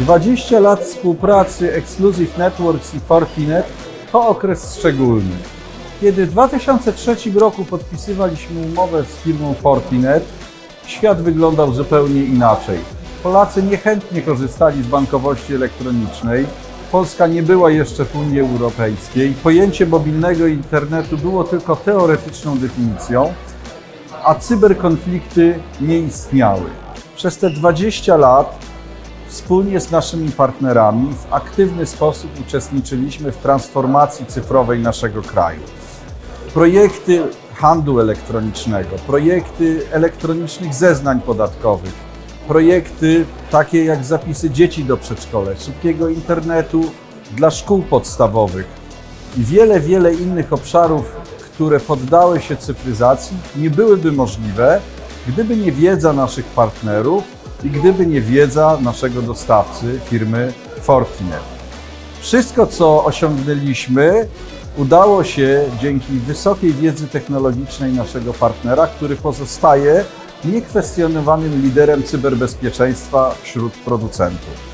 20 lat współpracy Exclusive Networks i Fortinet to okres szczególny. Kiedy w 2003 roku podpisywaliśmy umowę z firmą Fortinet, świat wyglądał zupełnie inaczej. Polacy niechętnie korzystali z bankowości elektronicznej. Polska nie była jeszcze w Unii Europejskiej. Pojęcie mobilnego internetu było tylko teoretyczną definicją, a cyberkonflikty nie istniały. Przez te 20 lat wspólnie z naszymi partnerami w aktywny sposób uczestniczyliśmy w transformacji cyfrowej naszego kraju. Projekty handlu elektronicznego, projekty elektronicznych zeznań podatkowych, projekty takie jak zapisy dzieci do przedszkola, szybkiego internetu dla szkół podstawowych i wiele, wiele innych obszarów, które poddały się cyfryzacji, nie byłyby możliwe, gdyby nie wiedza naszych partnerów i gdyby nie wiedza naszego dostawcy, firmy Fortinet. Wszystko, co osiągnęliśmy, udało się dzięki wysokiej wiedzy technologicznej naszego partnera, który pozostaje niekwestionowanym liderem cyberbezpieczeństwa wśród producentów.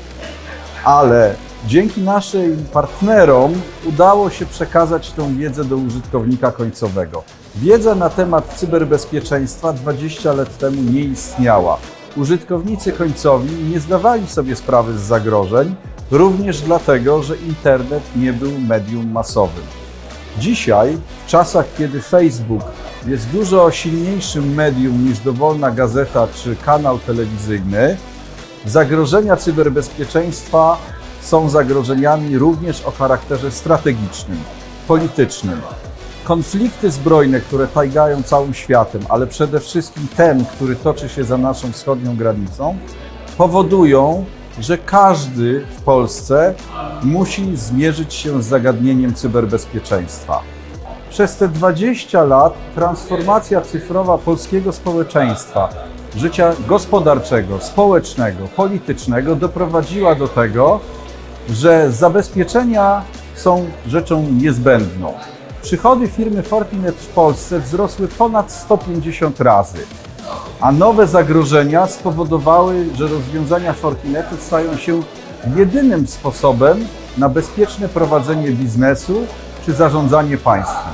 Ale dzięki naszym partnerom udało się przekazać tę wiedzę do użytkownika końcowego. Wiedza na temat cyberbezpieczeństwa 20 lat temu nie istniała. Użytkownicy końcowi nie zdawali sobie sprawy z zagrożeń, również dlatego, że internet nie był medium masowym. Dzisiaj, w czasach, kiedy Facebook jest dużo silniejszym medium niż dowolna gazeta czy kanał telewizyjny, zagrożenia cyberbezpieczeństwa są zagrożeniami również o charakterze strategicznym, politycznym. Konflikty zbrojne, które tajgają całym światem, ale przede wszystkim ten, który toczy się za naszą wschodnią granicą, powodują, że każdy w Polsce musi zmierzyć się z zagadnieniem cyberbezpieczeństwa. Przez te 20 lat transformacja cyfrowa polskiego społeczeństwa, życia gospodarczego, społecznego, politycznego doprowadziła do tego, że zabezpieczenia są rzeczą niezbędną. Przychody firmy Fortinet w Polsce wzrosły ponad 150 razy, a nowe zagrożenia spowodowały, że rozwiązania Fortinetu stają się jedynym sposobem na bezpieczne prowadzenie biznesu czy zarządzanie państwem.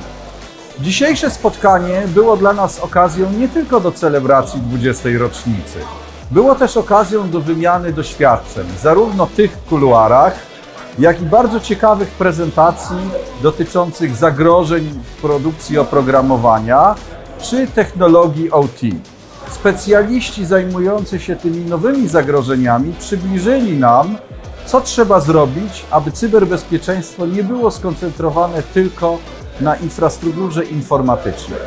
Dzisiejsze spotkanie było dla nas okazją nie tylko do celebracji 20. rocznicy. Było też okazją do wymiany doświadczeń, zarówno tych w kuluarach, jak i bardzo ciekawych prezentacji dotyczących zagrożeń w produkcji oprogramowania czy technologii OT. Specjaliści zajmujący się tymi nowymi zagrożeniami przybliżyli nam, co trzeba zrobić, aby cyberbezpieczeństwo nie było skoncentrowane tylko na infrastrukturze informatycznej.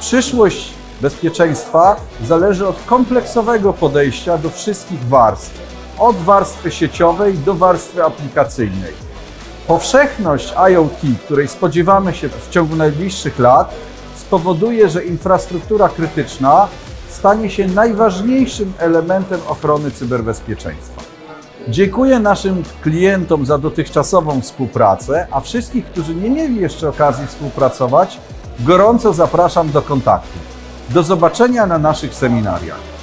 Przyszłość bezpieczeństwa zależy od kompleksowego podejścia do wszystkich warstw, od warstwy sieciowej do warstwy aplikacyjnej. Powszechność IoT, której spodziewamy się w ciągu najbliższych lat, spowoduje, że infrastruktura krytyczna stanie się najważniejszym elementem ochrony cyberbezpieczeństwa. Dziękuję naszym klientom za dotychczasową współpracę, a wszystkich, którzy nie mieli jeszcze okazji współpracować, gorąco zapraszam do kontaktu. Do zobaczenia na naszych seminariach.